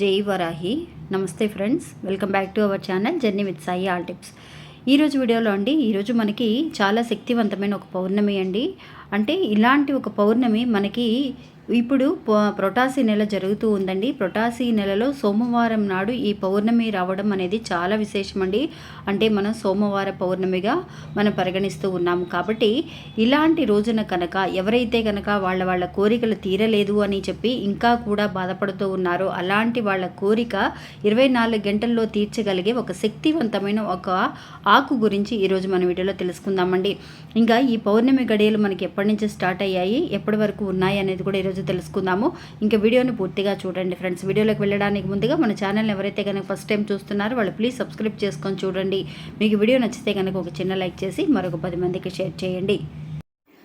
జై వరాహి. నమస్తే friends. Welcome back to our channel journey with Sai all tips. ఈరోజు వీడియోలో అండి ఈరోజు మనకి చాలా శక్తివంతమైన ఒక పౌర్ణమి అండి. అంటే ఇలాంటి ఒక పౌర్ణమి మనకి ఇప్పుడు ప్రొటాసి నెల జరుగుతూ ఉందండి. ప్రొటాసి నెలలో సోమవారం నాడు ఈ పౌర్ణమి రావడం అనేది చాలా విశేషమండి. అంటే మనం సోమవార పౌర్ణమిగా మనం పరిగణిస్తూ ఉన్నాము కాబట్టి ఇలాంటి రోజున కనుక ఎవరైతే కనుక వాళ్ళ వాళ్ళ కోరికలు తీరలేదు అని చెప్పి ఇంకా కూడా బాధపడుతూ ఉన్నారో అలాంటి వాళ్ళ కోరిక ఇరవై నాలుగు గంటల్లో తీర్చగలిగే ఒక శక్తివంతమైన ఒక ఆకు గురించి ఈరోజు మన వీడియోలో తెలుసుకుందామండి. ఇంకా ఈ పౌర్ణమి గడియలు మనకి ఎప్పటి నుంచి స్టార్ట్ అయ్యాయి ఎప్పటి వరకు ఉన్నాయి అనేది కూడా ఈరోజు తెలుసుకుందాము. ఇంకా వీడియోని పూర్తిగా చూడండి ఫ్రెండ్స్. వీడియోలోకి వెళ్ళడానికి ముందుగా మన ఛానల్ని ఎవరైతే కనుక ఫస్ట్ టైం చూస్తున్నారో వాళ్ళు ప్లీజ్ సబ్స్క్రైబ్ చేసుకొని చూడండి. మీకు వీడియో నచ్చితే కనుక ఒక చిన్న లైక్ చేసి మరొక పది మందికి షేర్ చేయండి.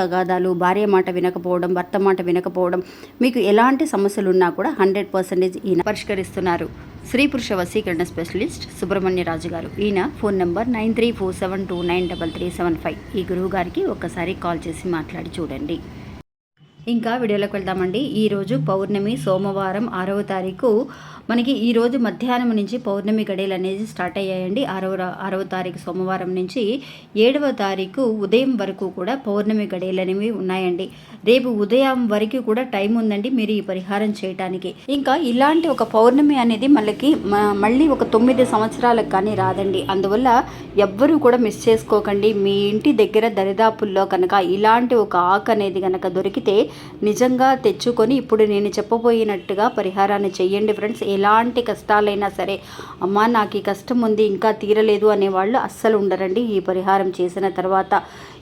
తగాదాలు భార్య మాట వినకపోవడం భర్త మాట వినకపోవడం మీకు ఎలాంటి సమస్యలు ఉన్నా కూడా హండ్రెడ్ పర్సెంటేజ్ ఈయన పరిష్కరిస్తున్నారు. స్త్రీ పురుష వశీకరణ స్పెషలిస్ట్ సుబ్రహ్మణ్య రాజు గారు. ఈయన phone number nine three four seven two nine double three seven five. ఈ గురువు గారికి ఒక్కసారి కాల్ చేసి మాట్లాడి చూడండి. ఇంకా వీడియోలోకి వెళ్దామండి. ఈరోజు పౌర్ణమి సోమవారం ఆరవ తారీఖు మనకి ఈరోజు మధ్యాహ్నం నుంచి పౌర్ణమి గడియలు అనేది స్టార్ట్ అయ్యాయండి. ఆరవ ఆరవ తారీఖు సోమవారం నుంచి ఏడవ తారీఖు ఉదయం వరకు కూడా పౌర్ణమి గడియలు అనేవి ఉన్నాయండి. రేపు ఉదయం వరకు కూడా టైం ఉందండి మీరు ఈ పరిహారం చేయటానికి. ఇంకా ఇలాంటి ఒక పౌర్ణమి అనేది మనకి మళ్ళీ ఒక తొమ్మిది సంవత్సరాలకు కానీ రాదండి. అందువల్ల ఎవ్వరూ కూడా మిస్ చేసుకోకండి. మీ ఇంటి దగ్గర దరిదాపుల్లో కనుక ఇలాంటి ఒక ఆకు అనేది కనుక దొరికితే నిజంగా తెచ్చుకొని ఇప్పుడు నేను చెప్పబోయినట్టుగా పరిహారాన్ని చెయ్యండి ఫ్రెండ్స్. ఎలాంటి కష్టాలైనా సరే అమ్మా నాకు ఈ కష్టం ఉంది ఇంకా తీరలేదు అనేవాళ్ళు అస్సలు ఉండరండి. ఈ పరిహారం చేసిన తర్వాత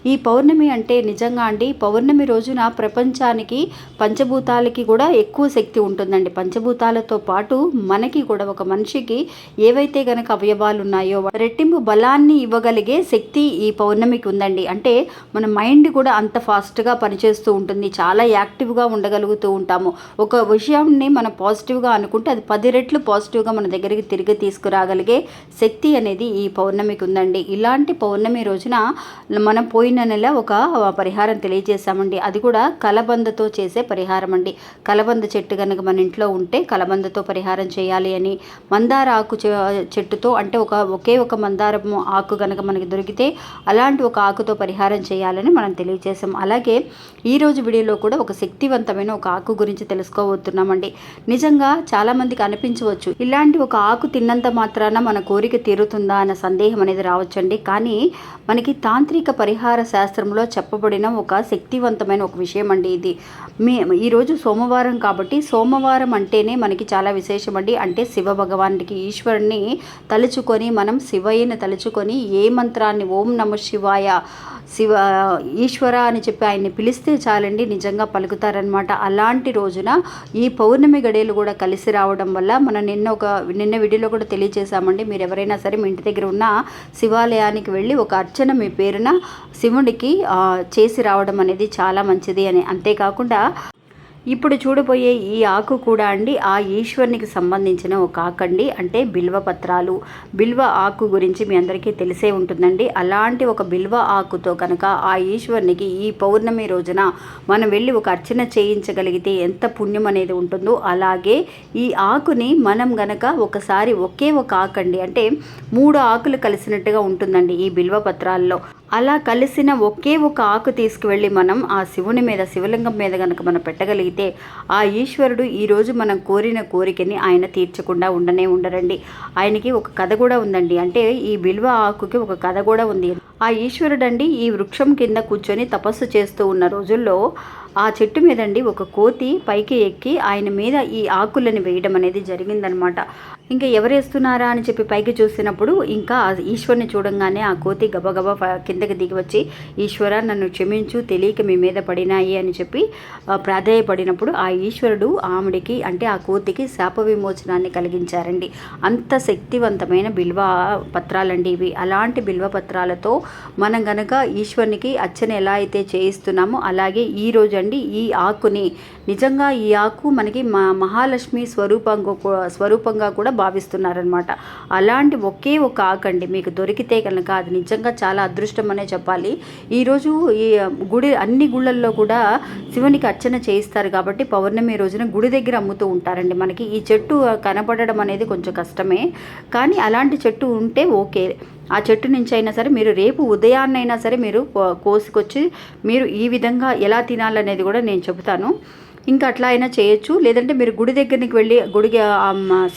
ఈ పౌర్ణమి అంటే నిజంగా అండి పౌర్ణమి రోజున ప్రపంచానికి పంచభూతాలకి కూడా ఎక్కువ శక్తి ఉంటుందండి. పంచభూతాలతో పాటు మనకి కూడా ఒక మనిషికి ఏవైతే గనక అవయవాలు ఉన్నాయో రెట్టింపు బలాన్ని ఇవ్వగలిగే శక్తి ఈ పౌర్ణమికి ఉందండి. అంటే మన మైండ్ కూడా అంత ఫాస్ట్గా పనిచేస్తూ ఉంటుంది. చాలా యాక్టివ్గా ఉండగలుగుతూ ఉంటాము. ఒక విషయాన్ని మనం పాజిటివ్గా అనుకుంటే అది పది రెట్లు పాజిటివ్గా మన దగ్గరికి తిరిగి తీసుకురాగలిగే శక్తి అనేది ఈ పౌర్ణమికి ఉందండి. ఇలాంటి పౌర్ణమి రోజున మనం పోయిన నెల ఒక పరిహారం తెలియజేశామండి. అది కూడా కలబందతో చేసే పరిహారం అండి కలబంద చెట్టు కనుక మన ఇంట్లో ఉంటే కలబందతో పరిహారం చేయాలి అని. మందార ఆకు చెట్టుతో అంటే ఒక ఒకే ఒక మందారం ఆకు కనుక మనకి దొరికితే అలాంటి ఒక ఆకుతో పరిహారం చేయాలని మనం తెలియజేసాం అలాగే ఈరోజు వీడియోలో కూడా ఒక శక్తివంతమైన ఒక ఆకు గురించి తెలుసుకోబోతున్నామండి. నిజంగా చాలామందికి అనిపించవచ్చు ఇలాంటి ఒక ఆకు తిన్నంత మాత్రాన మన కోరిక తీరుతుందా అన్న సందేహం అనేది రావచ్చండి. కానీ మనకి తాంత్రిక పరిహారం శాస్త్రంలో చెప్పబడిన ఒక శక్తివంతమైన ఒక విషయం అండి ఇది. మీ ఈరోజు సోమవారం కాబట్టి సోమవారం అంటేనే మనకి చాలా విశేషం అండి అంటే శివ భగవానుడికి ఈశ్వరుని తలుచుకొని మనం శివయ్యని తలుచుకొని ఏ మంత్రాన్ని ఓం నమ శివాయ శివ ఈశ్వర అని చెప్పి ఆయన్ని పిలిస్తే చాలండి నిజంగా పలుకుతారనమాట అలాంటి రోజున ఈ పౌర్ణమి గడియలు కూడా కలిసి రావడం వల్ల మనం నిన్న ఒక నిన్న వీడియోలో కూడా తెలియజేశామండి. మీరు ఎవరైనా సరే మీ ఇంటి దగ్గర ఉన్న శివాలయానికి వెళ్ళి ఒక అర్చన మీ పేరున శివుడికి చేసి రావడం అనేది చాలా మంచిది అని. అంతేకాకుండా ఇప్పుడు చూడబోయే ఈ ఆకు కూడా అండి ఆ ఈశ్వరునికి సంబంధించిన ఒక ఆకు అండి అంటే బిల్వ పత్రాలు. బిల్వ ఆకు గురించి మీ అందరికీ తెలిసే ఉంటుందండి. అలాంటి ఒక బిల్వ ఆకుతో కనుక ఆ ఈశ్వరునికి ఈ పౌర్ణమి రోజున మనం వెళ్ళి ఒక అర్చన చేయించగలిగితే ఎంత పుణ్యం అనేది ఉంటుందో అలాగే ఈ ఆకుని మనం గనక ఒకసారి ఒకే ఒక ఆకు అండి అంటే మూడు ఆకులు కలిసినట్టుగా ఉంటుందండి ఈ బిల్వ పత్రాల్లో. అలా కలిసిన ఒకే ఒక ఆకు తీసుకువెళ్ళి మనం ఆ శివుని మీద శివలింగం మీద కనుక మనం పెట్టగలిగితే ఆ ఈశ్వరుడు ఈరోజు మనం కోరిన కోరికని ఆయన తీర్చకుండా ఉండనే ఉండరండి. ఆయనకి ఒక కథ కూడా ఉందండి. అంటే ఈ బిల్వ ఆకుకి ఒక కథ కూడా ఉంది. ఆ ఈశ్వరుడు అండి ఈ వృక్షం కింద కూర్చొని తపస్సు చేస్తూ ఉన్న రోజుల్లో ఆ చెట్టు మీదండి ఒక కోతి పైకి ఎక్కి ఆయన మీద ఈ ఆకులను వేయడం అనేది జరిగిందనమాట. ఇంకా ఎవరు వేస్తున్నారా అని చెప్పి పైకి చూసినప్పుడు ఇంకా ఈశ్వర్ని చూడంగానే ఆ కోతి గబగబా కిందకి దిగి వచ్చి ఈశ్వర నన్ను క్షమించు తెలియక మీ మీద పడినాయి అని చెప్పి ప్రాధాయపడినప్పుడు ప్రాధేయపడినప్పుడు ఆ ఈశ్వరుడు ఆమెడికి అంటే ఆ కోతికి శాప విమోచనాన్ని కలిగించారండి. అంత శక్తివంతమైన బిల్వ పత్రాలండి ఇవి. అలాంటి బిల్వ పత్రాలతో మనం గనక ఈశ్వరునికి అర్చన ఎలా అయితే చేయిస్తున్నామో అలాగే ఈ రోజు అండి ఈ ఆకుని నిజంగా ఈ ఆకు మనకి మా మహాలక్ష్మి స్వరూపంగా స్వరూపంగా కూడా భావిస్తున్నారనమాట అలాంటి ఒకే ఒక ఆకండి మీకు దొరికితే కనుక అది నిజంగా చాలా అదృష్టం అనే చెప్పాలి ఈరోజు ఈ గుడి అన్ని గుళ్ళల్లో కూడా శివునికి అర్చన చేయిస్తారు కాబట్టి పౌర్ణమి రోజున గుడి దగ్గర అమ్ముతూ ఉంటారండి. మనకి ఈ చెట్టు కనపడడం అనేది కొంచెం కష్టమే. కానీ అలాంటి చెట్టు ఉంటే ఓకే. ఆ చెట్టు నుంచి అయినా సరే మీరు రేపు ఉదయాన్నైనా సరే మీరు కో- కోసుకొచ్చి మీరు ఈ విధంగా ఎలా తినాలనేది కూడా నేను చెబుతాను. ఇంకా అట్లా అయినా చేయొచ్చు. లేదంటే మీరు గుడి దగ్గరికి వెళ్ళి గుడికి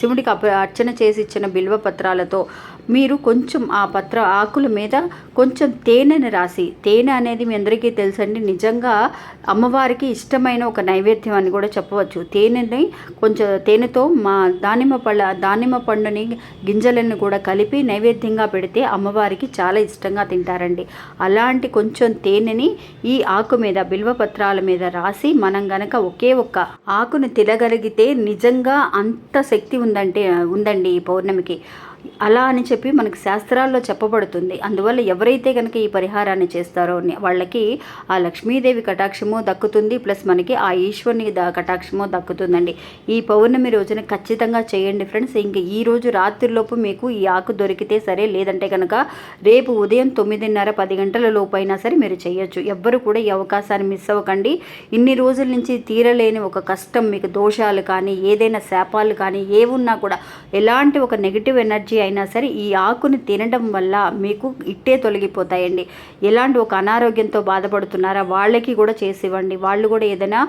శివుడికి అర్చన చేసి ఇచ్చిన బిల్వ పత్రాలతో మీరు కొంచెం ఆ పత్ర ఆకుల మీద కొంచెం తేనెని రాసి తేనె అనేది మీ అందరికీ తెలుసండి నిజంగా అమ్మవారికి ఇష్టమైన ఒక నైవేద్యం అని కూడా చెప్పవచ్చు. తేనెని కొంచెం తేనెతో మా దానిమ్మ పళ్ళ దానిమ్మ పండుని గింజలను కూడా కలిపి నైవేద్యంగా పెడితే అమ్మవారికి చాలా ఇష్టంగా తింటారండి. అలాంటి కొంచెం తేనెని ఈ ఆకు మీద బిల్వ పత్రాల మీద రాసి మనం గనక ఒకే ఒక్క ఆకును తినగలిగితే నిజంగా అంత శక్తి ఉందంటే ఉందండి ఈ పౌర్ణమికి. అలా అని చెప్పి మనకు శాస్త్రాల్లో చెప్పబడుతుంది. అందువల్ల ఎవరైతే కనుక ఈ పరిహారాన్ని చేస్తారో వాళ్ళకి ఆ లక్ష్మీదేవి కటాక్షము దక్కుతుంది ప్లస్ మనకి ఆ ఈశ్వరుని ద కటాక్షము దక్కుతుందండి. ఈ పౌర్ణమి రోజున ఖచ్చితంగా చేయండి ఫ్రెండ్స్. ఇంక ఈ రోజు రాత్రిలోపు మీకు ఈ ఆకు దొరికితే సరే లేదంటే కనుక రేపు ఉదయం తొమ్మిదిన్నర పది గంటల లోపు అయినా సరే మీరు చేయొచ్చు. ఎవ్వరు కూడా ఈ అవకాశాన్ని మిస్ అవ్వకండి. ఇన్ని రోజుల నుంచి తీరలేని ఒక కష్టం మీకు దోషాలు కానీ ఏదైనా శాపాలు కానీ ఏవున్నా కూడా ఎలాంటి ఒక నెగిటివ్ ఎనర్జీ అయినా సరే ఈ ఆకుని తినడం వల్ల మీకు ఇట్టే తొలగిపోతాయండి. ఎలాంటి ఒక అనారోగ్యంతో బాధపడుతున్నారా వాళ్ళకి కూడా చేసి ఇవ్వండి. వాళ్ళు కూడా ఏదైనా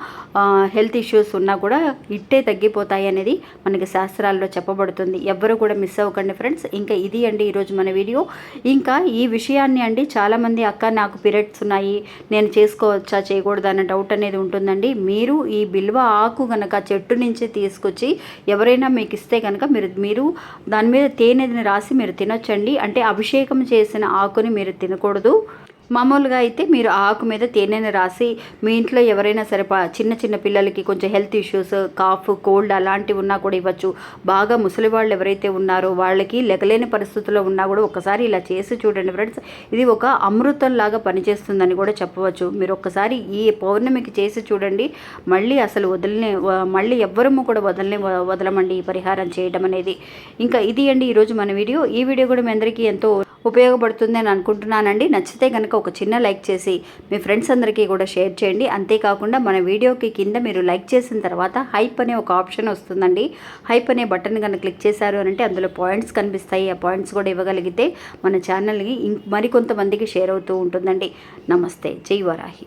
హెల్త్ ఇష్యూస్ ఉన్నా కూడా ఇట్టే తగ్గిపోతాయి అనేది మనకి శాస్త్రాల్లో చెప్పబడుతుంది. ఎవ్వరు కూడా మిస్ అవ్వకండి ఫ్రెండ్స్. ఇంకా ఇది అండి ఈరోజు మన వీడియో. ఇంకా ఈ విషయాన్ని అండి చాలామంది అక్క నాకు పీరియడ్స్ ఉన్నాయి నేను చేసుకోవచ్చా చేయకూడదా అన్న డౌట్ అనేది ఉంటుందండి. మీరు ఈ బిల్వ ఆకు కనుక చెట్టు నుంచి తీసుకొచ్చి ఎవరైనా మీకు ఇస్తే కనుక మీరు మీరు దాని మీద తేనెని రాసి మీరు తినొచ్చండి. అంటే అభిషేకం చేసిన ఆకుని మీరు తినకూడదు. మామూలుగా అయితే మీరు ఆకు మీద తేనెను రాసి మీ ఇంట్లో ఎవరైనా సరే చిన్న చిన్న పిల్లలకి కొంచెం హెల్త్ ఇష్యూస్ కాఫ్ కోల్డ్ అలాంటివి ఉన్నా కూడా ఇవ్వచ్చు. బాగా ముసలి వాళ్ళు ఎవరైతే ఉన్నారో వాళ్ళకి లెగలేని పరిస్థితుల్లో ఉన్నా కూడా ఒకసారి ఇలా చేసి చూడండి ఫ్రెండ్స్. ఇది ఒక అమృతంలాగా పనిచేస్తుందని కూడా చెప్పవచ్చు. మీరు ఒక్కసారి ఈ పౌర్ణమికి చేసి చూడండి. మళ్ళీ అసలు వదిలినే మళ్ళీ ఎవ్వరము కూడా వదలనే వదలమండి ఈ పరిహారం చేయడం అనేది. ఇంకా ఇది అండి ఈరోజు మన వీడియో. ఈ వీడియో కూడా మీ అందరికీ ఎంతో ఉపయోగపడుతుంది అని అనుకుంటున్నానండి. నచ్చితే కనుక ఒక చిన్న లైక్ చేసి మీ ఫ్రెండ్స్ అందరికీ కూడా షేర్ చేయండి. అంతేకాకుండా మన వీడియోకి కింద మీరు లైక్ చేసిన తర్వాత హైప్ అనే ఒక ఆప్షన్ వస్తుందండి. హైప్ అనే బటన్ కనుక క్లిక్ చేశారు అని అంటే అందులో పాయింట్స్ కనిపిస్తాయి. ఆ పాయింట్స్ కూడా ఇవ్వగలిగితే మన ఛానల్ని మరికొంతమందికి షేర్ అవుతూ ఉంటుందండి. నమస్తే. జై వరాహి.